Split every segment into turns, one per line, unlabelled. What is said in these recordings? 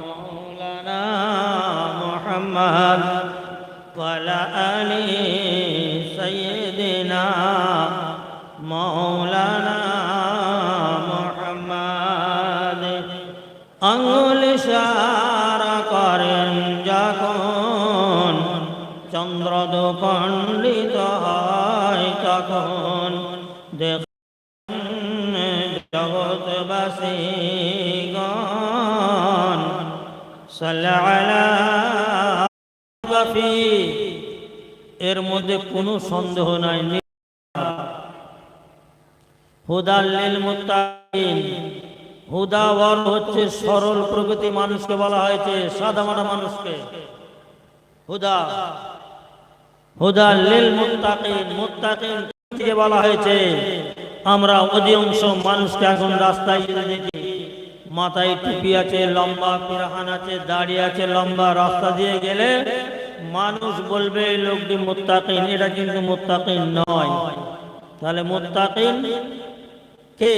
مولانا محمد وعلى آل سيدنا مولانا محمد আঙুল সারা করেন যখন চন্দ্র দুখণ্ডিত হয় তখন এর মধ্যে কোনো সন্দেহ নাই। হুদা হচ্ছে সরল প্রকৃতি মানুষকে বলা হয়েছে মানুষকে। হুদা। হুদা বলা হয়েছে, আমরা অধিকাংশ মানুষকে এখন রাস্তায় দেখি মাথায় টুপি আছে, লম্বা পিরাহান আছে, দাড়ি আছে, লম্বা রাস্তা দিয়ে গেলে মানুষ বলবে লোকটি মুত্তাকিন। এটা কিন্তু মুত্তাকিন নয়। তাহলে মুত্তাকিন কে?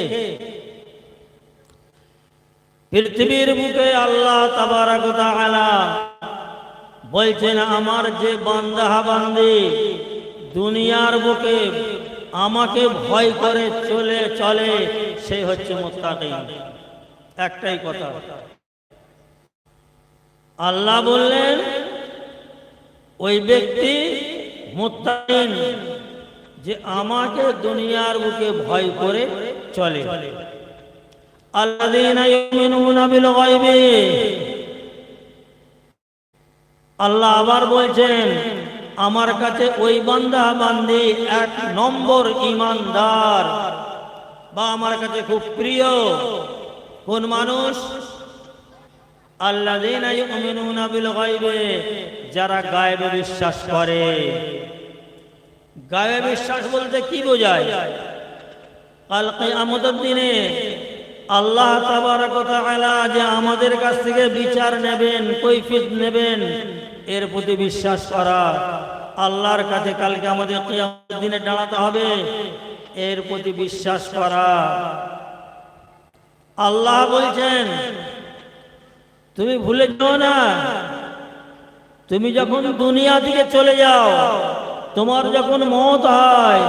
পৃথিবীর বুকে আল্লাহ বলছেন, আমার যে বান্দা বান্দি, দুনিয়ার বুকে আমাকে ভয় করে চলে চলে, সে হচ্ছে মুত্তাকিন। একটাই কথা। আল্লাহ বললেন ওই ব্যক্তি যে আমাকে দুনিয়ার বুকে ভয় করে চলে। আল্লাহ আবার বলছেন, আমার কাছে ওই বান্দা বান্দি এক নম্বর ইমানদার বা আমার কাছে খুব প্রিয়। কোন মানুষ? আল্লাযীনা ইউমিনুনা বিল গায়বি যারা গায়েবে বিশ্বাস করে। গায়ে বিশ্বাস বলতে কি বোঝায়? কাল কিয়ামতের দিনে আল্লাহ তাবারক তাআলা যে আমাদের কাছ থেকে বিচার নেবেন, কৈফিয়ত নেবেন, এর প্রতি বিশ্বাস করা আল্লাহর কাছে কালকে আমাদের কিয়ামতের দিনে দাঁড়াতে হবে, এর প্রতি বিশ্বাস করা। আল্লাহ বলছেন তুমি ভুলে যাও না। তুমি যখন দুনিয়া থেকে চলে যাও, তোমার যখন মত হয়,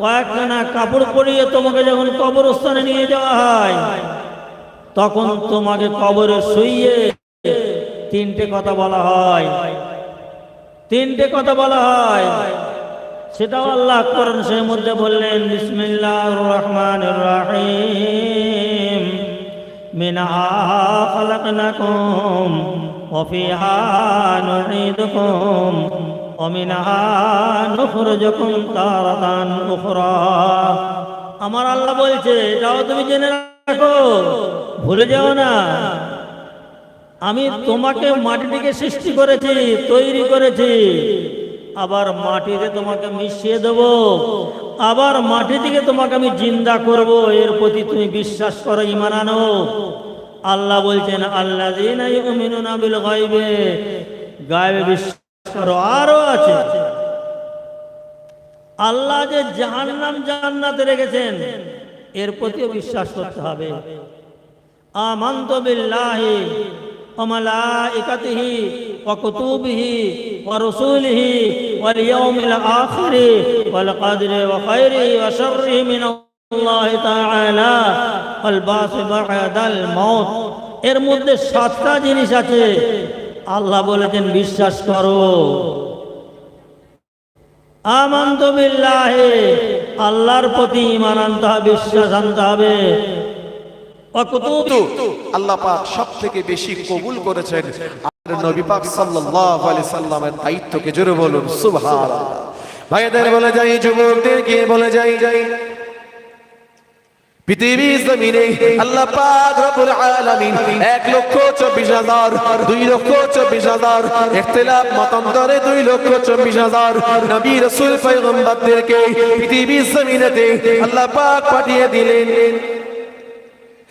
কয়েকখানা কাপড় পরিয়ে তোমাকে যখন কবরস্থানে নিয়ে যাওয়া হয়, তখন তোমাকে কবরে শুইয়ে তিনটে কথা বলা হয়। তিনটে কথা বলা হয়। সেটাও আল্লাহ করেন সেই মধ্যে বললেন বিসমিল্লাহ রহমান রাহিম। মিনহা খালাকনাকুম وفيها نعيدكم ومنها نخرجكم تارة أخرى আমার আল্লাহ বলছে এটাও তুমি জেনে রাখো ভুলে যাও না আমি তোমাকে মাটি থেকে সৃষ্টি করেছি তৈরি করেছি আবার মাটিতে তোমাকে মিশিয়ে দেব আবার মাটি থেকে তোমাকে আমি জিন্দা করব, এর প্রতি তুমি বিশ্বাস করো ইমান আনো। আল্লাহ বলছেন আল্লাহ বিল গাইবে গায়ে বিশ্বাস করো, আরও আছে। আল্লাহ যে জাহান্নাম জান্নাতে রেখেছেন, এর প্রতিও বিশ্বাস করতে হবে। আমন্ত বিল্লাহি অমালাইকাতিহি অকুতুবিহি অরসুলহি واليوم الآخر والقدر وخيره وشره من الله تعالى والباس بعد الموت এর মধ্যে সাতটা জিনিস আছে আল্লাহ বলেছেন বিশ্বাস করো আমান্ত বিল্লাহে আল্লাহর প্রতি ইমান আনতে হবে বিশ্বাস আনতে হবে
কিন্তু আল্লাহ পাক সব থেকে বেশি কবুল করেছেন আর নবী পাক সাল্লাল্লাহু আলাইহি সাল্লামের দায়িত্বকে জোরে বলুন, সুবহানাল্লাহ। ভাইদের বলে যাই যুবকদেরকে বলে যাই যাই। পৃথিবী জমিনে আল্লাহ পাক রব্বুল আলামিন এক লক্ষ চব্বিশ হাজার, দুই লক্ষ চব্বিশ হাজার, ইখতিলাফ মতান্তরে দুই লক্ষ চব্বিশ হাজার নবী রাসূল পয়গম্বরদেরকে পৃথিবী জমিনেতে আল্লাহ পাক পাঠিয়ে দিলেন।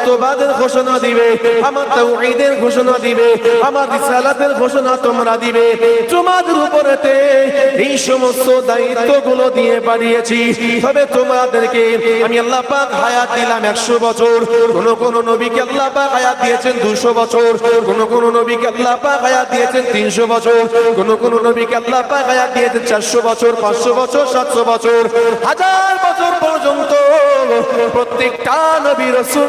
একত্ববাদের ঘোষণা দিবে, আমার তাওহীদের ঘোষণা দিবে, আমার রিসালাতের ঘোষণা তোমরা দিবে। তোমাদের উপরেতে এই সমস্ত দায়িত্বগুলো দিয়ে পাঠিয়েছি তবে তোমাদেরকে আমি আল্লাহ পাক হায়াত দিলাম একশো বছর। কোন কোন নবীকে আল্লাহ পাক হায়াত দিয়েছেন দুশো বছর। কোন কোন নবীকে আল্লাহ পাক হায়াত দিয়েছেন তিনশো বছর। কোন কোন নবীকে আল্লাহ পাক হায়াত দিয়েছেন চারশো বছর, পাঁচশো বছর, সাতশো বছর। হাজার বছর পর্যন্ত প্রত্যেকটা নবী রসুল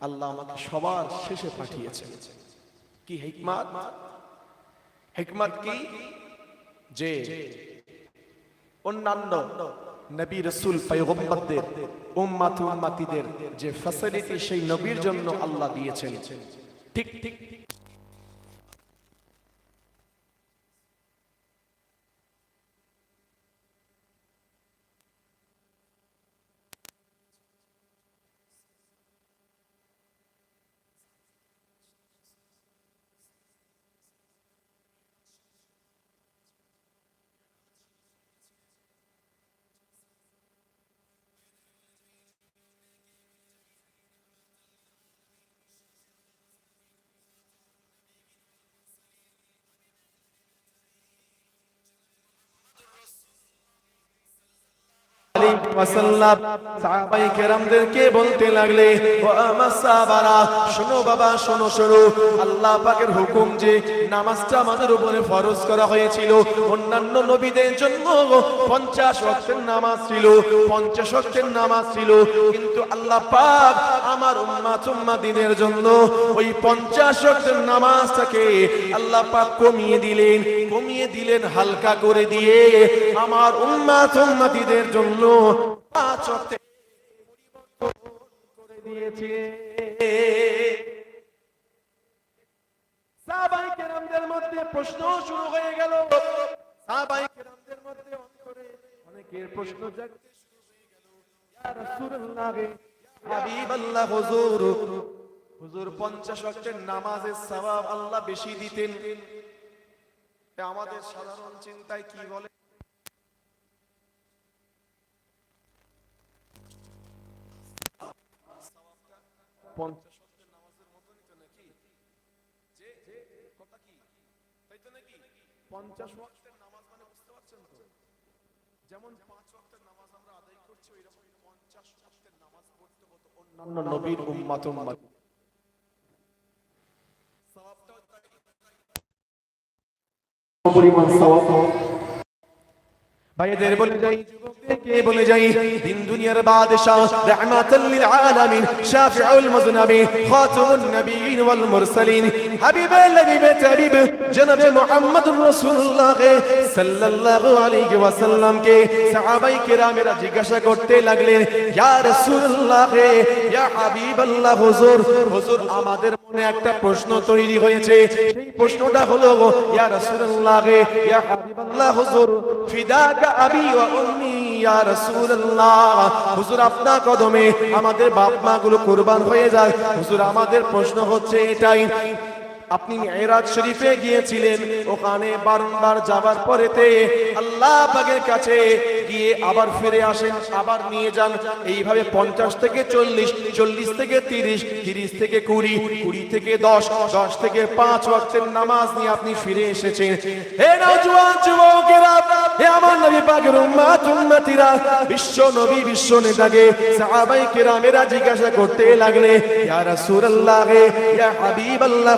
আল্লাহ আমাকে সবার শেষে পাঠিয়েছেন। কি হিকমাত? হেকমাত কি? যে অন্যান্য নবী রসুল পয়গম্বরদের, উম্মাত উম্মাতিদের যে ফ্যাসিলিটি সেই নবীর জন্য আল্লাহ দিয়েছেন। ঠিক ঠিক সাহাবাই কেরামদেরকে বলতে লাগলে, ও আমার শোনো বাবা, শোনো শোনো। আল্লাহ পাকের হুকুম যে নামাজটা আমাদের উপরে ফরজ করা হয়েছিল, অন্যান্য নবীদের জন্য পঞ্চাশ ওয়াক্তের নামাজ ছিল, পঞ্চাশ ওয়াক্তের নামাজ ছিল, কিন্তু আল্লাহ পাক আমার উম্মাত উম্মাদিনের জন্য ওই পঞ্চাশ নামাজটাকে আল্লাহ পাক কমিয়ে দিলেন কমিয়ে দিলেন হালকা করে দিয়ে আমার জন্য দিয়েছে সাহাবাই কেরামদের মধ্যে প্রশ্ন শুরু হয়ে গেল। অনেকের প্রশ্ন জাগতে শুরু হয়ে গেল। হাবিবাল্লাহ হুজুর। হুজুর 50 ওয়াক্তের নামাজের সওয়াব আল্লাহ বেশি দিতেন। আমাদের সাধারণ চিন্তায় কি বলে? পঞ্চাশ ওয়াক্তের নামাজের মতনই তো নাকি যে কথা কি তাই তো নাকি পঞ্চাশ ওয়াক্তের নামাজ মানে বুঝতে পারছেন তো যেমন পাঁচ ওয়াক্তের নামাজ আমরা আদায় করছি ওই রকম পঞ্চাশ ওয়াক্তের নামাজ পড়তে হতো অন্যান্য নবীর উম্মাত। উম্মাত পরিমাণ সওয়াব। ভাইদের বলে যাই যুবকদেরকে বলে যাই দিন দুনিয়ার বাদশাহ রাহমাতাল লিল আলামিন শাফিউল মুযনাবি খাতামুন নবিয়িন ওয়াল মুরসালিন। হাবিব তাবিব জনাব মুহাম্মদুর রাসূলুল্লাহ সাল্লাল্লাহু আলাইহি ওয়াসাল্লাম কে সাহাবাই কেরামেরা জিজ্ঞাসা করতে লাগলেন, ইয়া রাসূলুল্লাহ, ইয়া হাবিবাল্লাহ, হুজুর হুজুর, আমাদের মনে একটা প্রশ্ন তৈরি হয়েছে। সেই প্রশ্নটা হলো, ইয়া রাসূলুল্লাহ, ইয়া হাবিবাল্লাহ, হুজুর, ফিদাকা আবি ওয়া উম্মি, ইয়া রাসূলুল্লাহ। হুজুর, আপনার কদমে আমাদের বাপ মা গুলো কুরবান হয়ে যায়। হুজুর, আমাদের প্রশ্ন হচ্ছে এটাই আপনি মেয়েরাজ শরীফে গিয়েছিলেন ওখানে বারংবার যাবার পরেতে আল্লাহ পাকের কাছে গিয়ে আবার ফিরে আসেন, আবার নিয়ে যান। এইভাবে পঞ্চাশ থেকে চল্লিশ চল্লিশ থেকে তিরিশ তিরিশ থেকে কুড়ি কুড়ি থেকে দশ দশ থেকে পাঁচ ওয়াক্তের নামাজ নিয়ে আপনি ফিরে এসেছেন। হে যুবকেরা, হে আমার নবী বিশ্ব নবী, বিশ্ব নেতাকে, সাহাবাই কেরামেরা জিজ্ঞাসা করতে লাগলে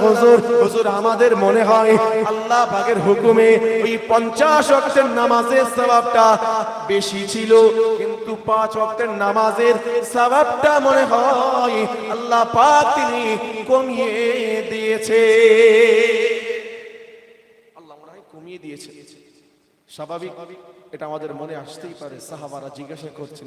হুজুর হুজুর আমাদের মনে হয় আল্লাহ হুকুমে ওই 50 ওয়াক্তের নামাজের সওয়াবটা বেশি ছিল, কিন্তু পাঁচ ওয়াক্তের নামাজের সওয়াবটা মনে হয় আল্লাহ পাক তিনি কমিয়ে দিয়েছে। স্বাভাবিক, এটা আমাদের মনে আসতেই পারে জিজ্ঞাসা করছেন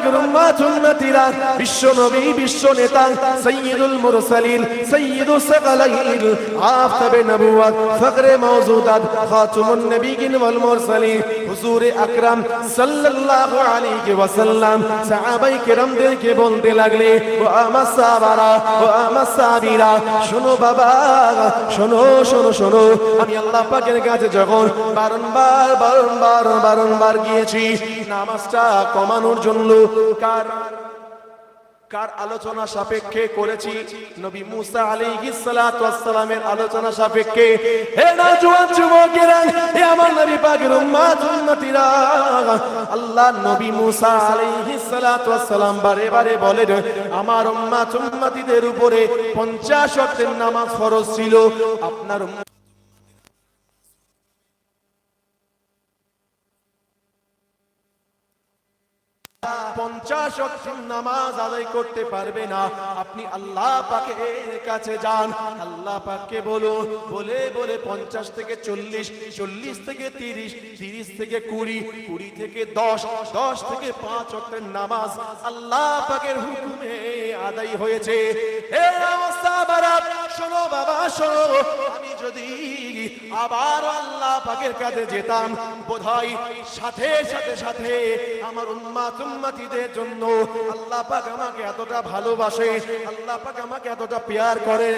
পাকের উম্মাত উম্মতিরা, বিশ্ব নবী, বিশ্ব নেতা, সাইয়্যিদুল মুরসালিন, সাইয়্যিদুস সাকালাইল, আফতাবে নবুওয়াত, ফখরে মাওজুদাত, খাতুমুন নবিয়িন ওয়াল মুরসালিন। হুজুর আকরাম সাল্লাল্লাহু আলাইহি ওয়াসাল্লাম সাহাবাই কেরামদেরকে বলতে লাগলে, ও আমার সাহাবারা, ও আমার সাহাবীরা, শোনো বাবা, শোনো শোনো শোনো, আমি আল্লাহ পাকের কাছে যখন বারংবার বারংবার বারংবার গিয়েছি, নামাজটা কমানোর জন্য, কার কার আলোচনা সাপেক্ষে করেছি। নবী মুসা আলাইহিস সালাতু আলোচনা সাপেক্ষে। হে যুবকেরা, হে আমার নবী পাকের উম্মত আল্লাহ নবী মুসা সালাতু ওয়াসসালাম বলেন, আমার উম্মত উপরে 50 ওয়াক্তের নামাজ ফরজ ছিল। আপনার পঞ্চাশ নামাজ আদায় করতে পারবে না। আপনি আল্লাহ পাকের কাছে যান। আল্লাহ পাককে বলুন, বলে বলে পঞ্চাশ থেকে চল্লিশ চল্লিশ থেকে তিরিশ তিরিশ থেকে কুড়ি কুড়ি থেকে দশ দশ থেকে পাঁচ ওয়াক্তের নামাজ আল্লাহ পাকের হুকুমে আদায় হয়েছে। বারাত শোনো বাবা, শোনো। আমি যদি আবার আল্লাহ পাকের কাছে যেতাম, বোধহয় সাথে সাথে সাথে আমার উম্মাত উম্মাতিদের জন্য আল্লাহ পাক আমাকে এতটা ভালোবাসে, আল্লাহ পাক আমাকে এতটা পেয়ার করে।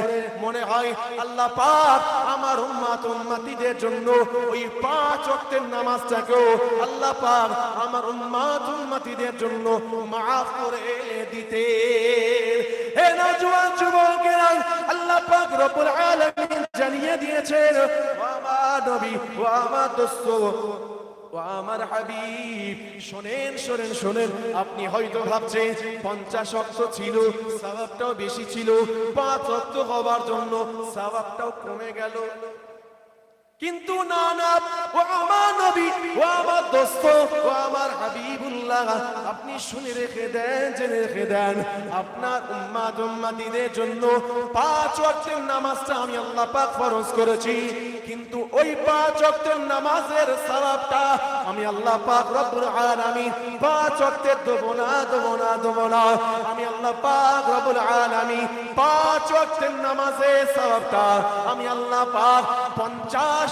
মনে হয় আল্লাহ পাক আমার উম্মাত উম্মাতিদের জন্য ওই পাঁচ ওয়াক্তের নামাজটাকেও আল্লাহ পাক আমার উম্মাত উম্মাতিদের জন্য মাফ করে দিতে আল্লাহ জানিয়ে দিয়েছেন, ওয়া মা শোনেন শোনেন শোনেন, আপনি হয়তো ভাবছেন, পঞ্চাশ অক্ষ ছিল সাবাবটাও বেশি ছিল, পাঁচ অক্ষ হবার জন্য সাবাবটাও কমে গেল। কিন্তু ও আমার নবী, ও আমার দোস্ত, ও আমার হাবিবুল্লাহ, আপনি শুনে রেখে দেন, জেনে রেখে দেন, আপনার উম্মাদ, উম্মাদিদের জন্য পাঁচ ওয়াক্তের নামাজটা আমি আল্লাহ পাক ফরজ করেছি, কিন্তু ওই পাঁচ ওয়াক্তের নামাজের সওয়াবটা আমি আল্লাহ পাক রব্বুল আলামিন পাঁচ ওয়াক্তের দেব না দেব না দেব না আমি আল্লাহ পাক রব্বুল আলামিন পাঁচ ওয়াক্তের নামাজের আমি আল্লাহ পাক 50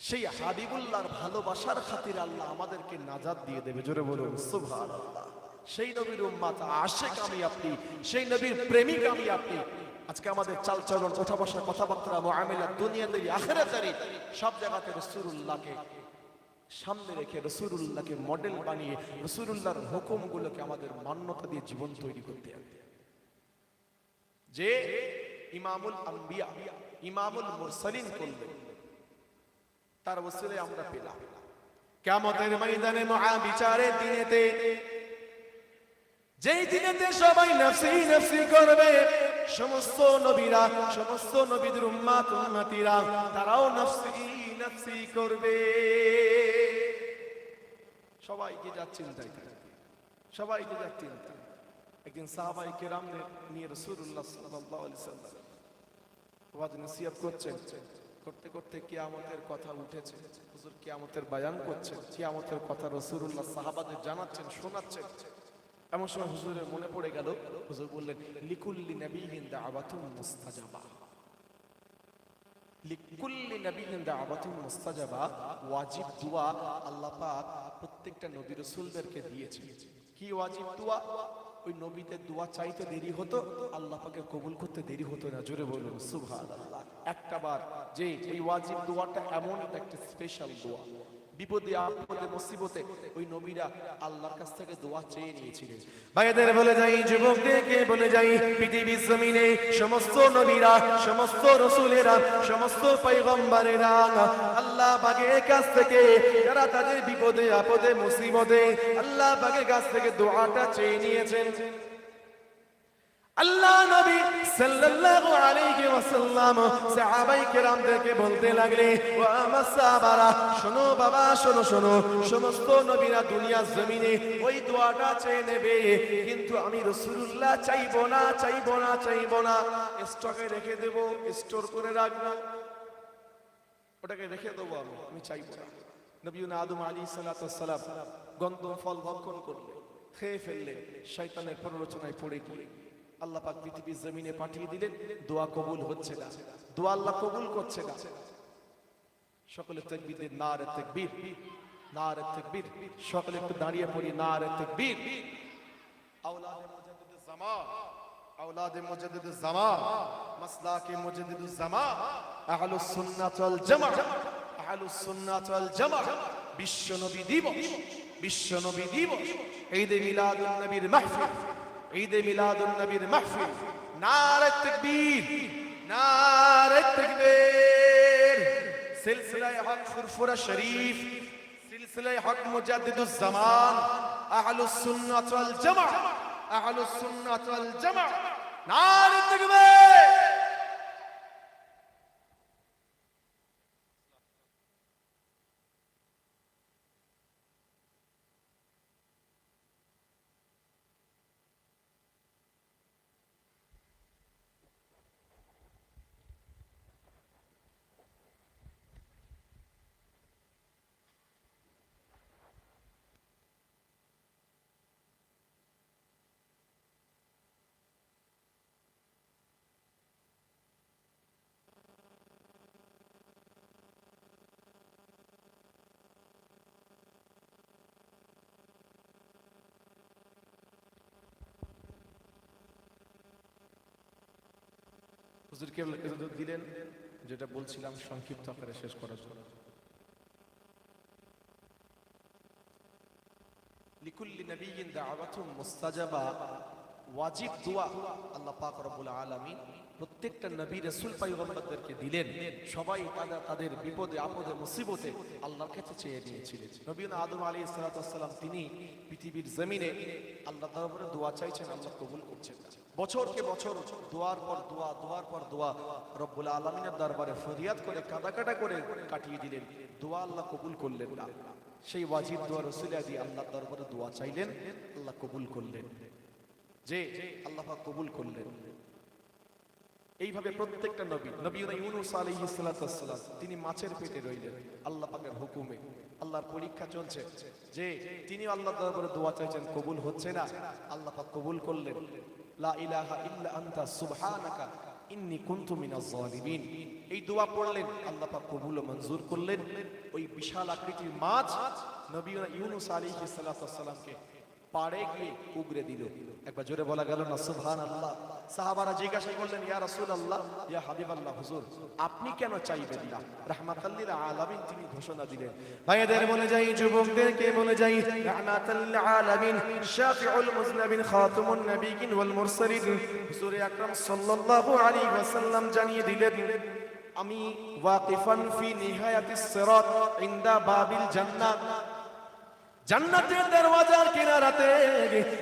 সেই হাবিবুল্লাহর ভালোবাসার খাতিরে আল্লাহ আমাদেরকে নাজাত দিয়ে দেবে। জোরে বলুন, সুবহানাল্লাহ। সেই নবীর উম্মাত আশেক আমি আপনি, সেই নবীর প্রেমিক আমি আপনি। আজকে আমাদের চালচলন ওঠা বসা কথাবার্তা, মুআমিলা, দুনিয়াতে আখিরাতে সব জায়গাতে রাসূলুল্লাহকে সামনে রেখে রসুরুল্লাহকে মডেল বানিয়ে রসুরুল্লাহর হুকুমগুলোকে আমাদের মান্যতা দিয়ে জীবন তৈরি করতে হবে। যে ইমামুল আম্বিয়া, ইমামুল মুরসালিন করলেন তার ওসিলে আমরা পেলাম। কেমতের ময়দানে মহা বিচারের দিনেতে যেই দিনেতে সবাই নফসি নফসি করবে, সমস্ত নবীরা, সমস্ত নবীদের উম্মাত, উম্মাতিরা, তারাও নফসি নফসি করবে। সবাইকে যা চিন্তায় থাকে? সবাইকে যা চিন্তা একদিন সাহাবাই কেরাম নিয়ে রসুল্লাহ সাল্লাল্লাহু আলাইহি সাল্লাম ওয়াজ নসিহত করছেন। করতে করতে কিয়ামতের কথা উঠেছে। হুজুর কিয়ামতের বায়ান করছেন কিয়ামতের কথা রসুল্লাহ সাহাবাদের জানাচ্ছেন, শোনাচ্ছেন। এমন সময় হুজুরের মনে পড়ে গেল, হুজুর বললেন, লিকুল্লি নবীহিন দাওয়াতুন মুস্তাজাবা। লিকুল্লি নবীহিন দাওয়াতুন মুস্তাজাবা, ওয়াজিব দোয়া আল্লাহ পাক প্রত্যেকটা নবী রাসূলদেরকে দিয়েছেন কি ওয়াজিব দোয়া? ওই নবীদের দোয়া চাইতে দেরি হতো, আল্লাহ পাকে কবুল করতে দেরি হতো না। জোরে বলুন, সুবহানাল্লাহ। একটা যে এই ওয়াজিব দোয়াটা এমন একটা স্পেশাল দোয়া। বিপদে, আপদে, মুসিবতে ওই নবীরা আল্লাহর কাছ থেকে দোয়া চেয়ে নিয়েছিলেন। ভাইদের বলে যাই, যুবকদেরকে বলে যাই, পৃথিবীর জমিনে সমস্ত নবীরা, সমস্ত রসুলেরা, সমস্ত পয়গম্বরেরা, আল্লাহ পাকের কাছ থেকে যারা তাদের বিপদে, আপদে, মুসিবতে আল্লাহ পাকের কাছ থেকে দোয়াটা চেয়ে নিয়েছেন। আল্লাহ নবী সাল্লাল্লাহু আলাইহি ওয়াসাল্লাম সাহাবাই কেরামদেরকে বলতে লাগলে ও আমার সাহাবারা শোনো বাবা, শোনো শোনো, সমস্ত নবীরা দুনিয়ার জমিনে ওই দোয়াটা চেয়ে নেবে, কিন্তু আমি রাসূলুল্লাহ চাইব না চাইব না চাইব না। স্টকে রেখে দেব, স্টোর করে রাখব। ওটাকে রেখে দেবো আমি আমি চাইব না। নবীনা আদম আলী সালাম গন্ধম ফল ভক্ষণ করলে, খেয়ে ফেললে, শয়তানের প্ররোচনায় পড়ে গিয়ে আল্লাহ পাক পৃথিবীর জমিনে পাঠিয়ে দিলেন, দোয়া কবুল হচ্ছে না। দোয়া আল্লাহ কবুল করছে না। সকলে তাকবীর না রে তাকবীর না রে তাকবীর। সকলে একটু দাঁড়িয়ে পড়ি না রে তাকবীর। আওলাদে মুজাদ্দিদ জামান আওলাদে মুজাদ্দিদ জামান মাসলাকে মুজাদ্দিদ জামান আহলুস সুন্নাত ওয়াল জামা, আহলুস সুন্নাত ওয়াল জামা। বিশ্ব নবী দিবস বিশ্ব নবী দিবস ঈদ মিলাদুন নবীর মাহফিল ঈদে মিলাদুন নবীর মাহফিল, নারে তাকবীর নারে তাকবীর। সিলসিলায়ে হক ফুরফুরা শরীফ, সিলসিলায়ে হক মুজাদ্দিদুজ জামান আহলুস সুন্নাত ওয়াল জামা, আহলুস সুন্নাত ওয়াল জামা, নারে তাকবীর। হুজুরকে ইজাজত দিলেন? যেটা বলছিলাম, সংক্ষিপ্ত আকারে শেষ করার জন্য। লিকুল্লি নবিয়িন দাওয়াতুম মুস্তাজাবা, ওয়াজিব দোয়া আল্লাহ পাক রব্বুল আলামিন প্রত্যেকটা নবী রাসূল পয়গম্বরদেরকে দিলেন, সবাই তাদের তাদের বিপদে, আপদে, মুসিবতে আল্লাহর কাছে চেয়ে নিয়েছিলেন। নবী আদম আলাইহিস সালাতু ওয়াসসালাম তিনি পৃথিবীর জমিনে আল্লাহ দরবারে দোয়া চাইছেন, আল্লাহ কবুল করছেন বছরকে বছর, দোয়ার পর দোয়া, দোয়ার পর দোয়া, রব্বুল আলামিনের দরবারে ফরিয়াদ করে, কাঁদাকাটা করে কাটিয়ে দিলেন। দোয়া আল্লাহ কবুল করলেন না। সেই ওয়াজিব দোয়া রসুলিয়া দিয়ে আল্লাহ দরবারে দোয়া চাইলেন, আল্লাহ কবুল করলেন। যে আল্লাহ কবুল করলেন। এইভাবে প্রত্যেকটা নবী নবী ইউনুস আলাইহিস সালাম, তিনি মাছের পেটে রইলেন, আল্লাহ পাকের হুকুমে। আল্লাহর পরীক্ষা চলছে যে তিনি আল্লাহ দরবারে দোয়া চাইছেন, কবুল হচ্ছে না। আল্লাহ পাক কবুল করলেন। লা ইলাহা ইল্লা আনতা সুবহানাকা, ইন্নী কুনতু মিনাজ জালিমিন। এই দোয়া পড়লেন, আল্লাহ পাক কবুল ও মঞ্জুর করলেন। ওই বিশাল আকৃতির মাছ নবী ইউনুস আলাইহিস সালামকে পাড়ে গিয়ে উগরে দিল। একবার জোরে বলা গেল না সুবহান আল্লাহ সাহাবারা জিজ্ঞাসা করলেন, ইয়া রাসূল আল্লাহ ইয়া হাবিব আল্লাহ হুজুর, আপনি কেন চাইবেন না? রাহমাতাল্লিল আলামিন তিনি ঘোষণা দিলেন। ভাইদের বলে যাই, যুবকদেরকে বলে যাই, রাহমাতাল্লিল আলামিন, শাফিউল মুজনাবিন খাতুমুন নবিয়িন ওয়াল মুরসালিন। হুজুর আকরাম সাল্লাল্লাহু আলাইহি ওয়াসাল্লাম জানিয়ে দিলেন, আমি ওয়াকিফান ফি নিহায়াতিস সিরাত ইনদা বাবিল জান্নাত। জান্নাতের দরওয়াজার কিনারাতে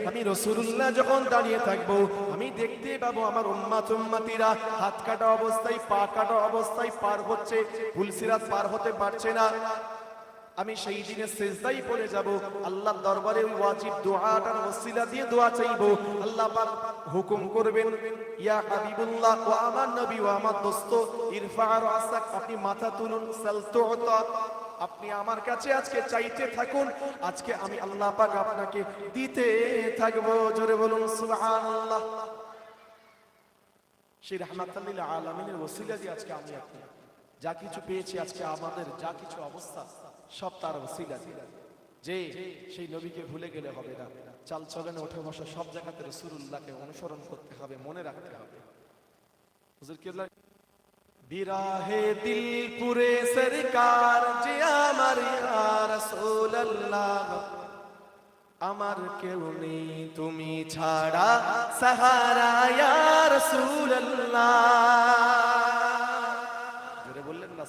আমি রাসূলুল্লাহ যখন দাঁড়িয়ে থাকব, আমি দেখতে পাবো আমার উম্মাত উম্মাতিরা হাত কাটা অবস্থায়, পা কাটা অবস্থায় পার হচ্ছে ফুলসিরাত পার হতে পারছে না। আমি সেই দিনে সেজদাই পড়ে যাব, আল্লাহর দরবারে ওয়াজিব দোয়াটার ওসিলা দিয়ে দোয়া চাইব। আল্লাহ পাক হুকুম করবেন, ইয়া হাবিবুল্লাহ ও আমার নবী ও আমার দোস্ত, ইরফা রাসাক আপনি মাথা তুলুন সালতুতা আপনি আমার কাছে আজকে চাইতে থাকুন, আজকে আমি আল্লাহ পাক আপনাকে দিতে থাকব। জোরে বলুন, সুবহানাল্লাহ। সেই রহমাতাল্লিল আলামিনের ওসিলা দিয়ে আজকে আমি আপনি। যা কিছু পেয়েছি আজকে আমাদের, যা কিছু অবস্থা, সব তার ওসিলা দিয়ে। যে সেই নবীকে ভুলে গেলে হবে না। চাল চলনে ওঠে বসা সব জায়গাতে রসুল্লাহকে অনুসরণ করতে হবে, মনে রাখতে হবে। হুজুর কেবলা বিরাহে দিল পুরে সরকার যে আমার, ইয়া আমার কেউ নেই, তুমি ছাড়া সাহারা জোরে বললেন না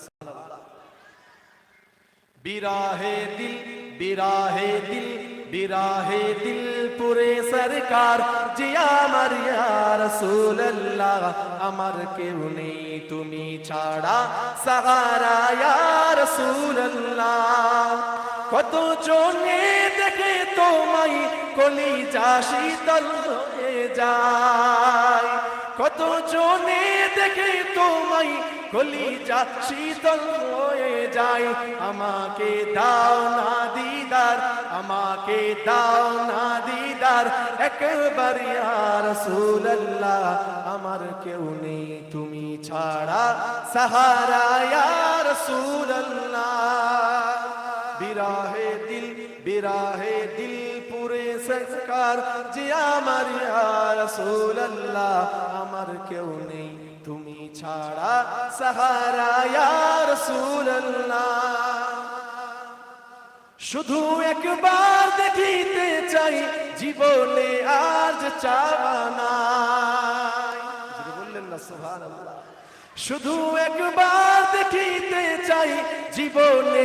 বিরাহে দিল বিরাহে দিল বিরাহে দিল পুরে সরকার, জি আমার ইয়া রাসূলুল্লাহ, আমার কেউ নেই তুমি ছাড়া, সাহারা রাসূলুল্লাহ। কত জনে দেখে তোমায় কলিজা শীতল হয়ে যায়। কত জনে দেখে তোমায় কলিজা শীতল হয়ে যায়? আমাকে দাও না দিদার, আমাকে দাও না দিদার। একবার রাসূলুল্লাহ, আমার কেউ নেই, তুমি ছাড়া সাহারা রাসূলুল্লাহ। বিরাহে দিল বিরাহে দিল পুরে সংস্কার যে আমার ইয়া রাসূলুল্লাহ, আমার কেউ নেই। তুমি ছাড়া সাহারা রাসূলুল্লাহ। শুধু একবার দেখিতে চাই, জীবনে আজ চাওয়া নাই। যদি বললেন না, সুবহানাল্লাহ। শুধু একবার দেখিতে চাই, জীবনে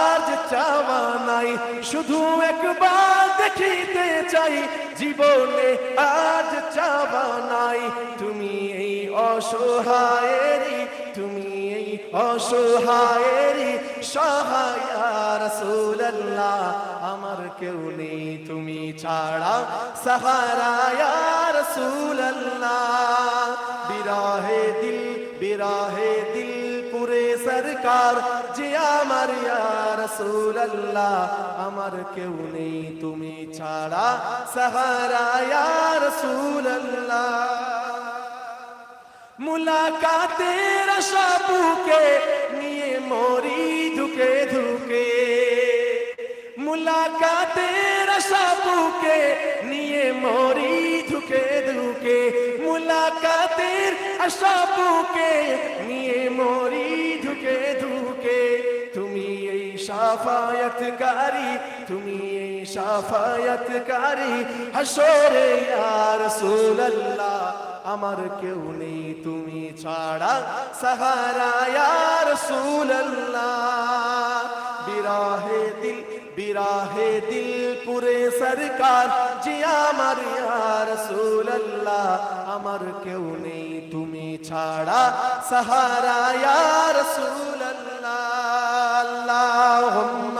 আজ চাওয়া নাই। শুধু একবার দেখিতে চাই, জীবনে আজ চাওয়া নাই। তুমি এই অসহায়েরই, তুমি এই অসহায়েরই সহায় রাসূলুল্লাহ। আমার কেউ নেই, তুমি ছাড়া সাহারা ইয়া রাসূলুল্লাহ। বিরাহে দিল, বিরাহে সরকার যে আমার ইয়া আমার কেউ নেই, তুমি ছাড়া। সাহারা রাসূলুল্লাহ। মুলাকাতের সাবুকে নিয়ে মরি ধুকে ধুকে। মুলাকাতের সাবুকে নিয়ে মরি ধুকে ধুকে। মুলাকাতের সাবুকে সাফায়াতকারী, তুমি এই সাফায়াতকারী। হাসরে ইয়া রাসূলুল্লাহ, আমার কেউ নেই তুমি ছাড়া। সাহারা ইয়া রাসূলুল্লাহ, বিরাহে দিল বিরাহে দিল পুরে সরকার। জি আমার ইয়া রাসূলুল্লাহ, আমার কেউ নেই তুমি ছাড়া। সাহারা ইয়া রাসূলুল্লাহ اللهم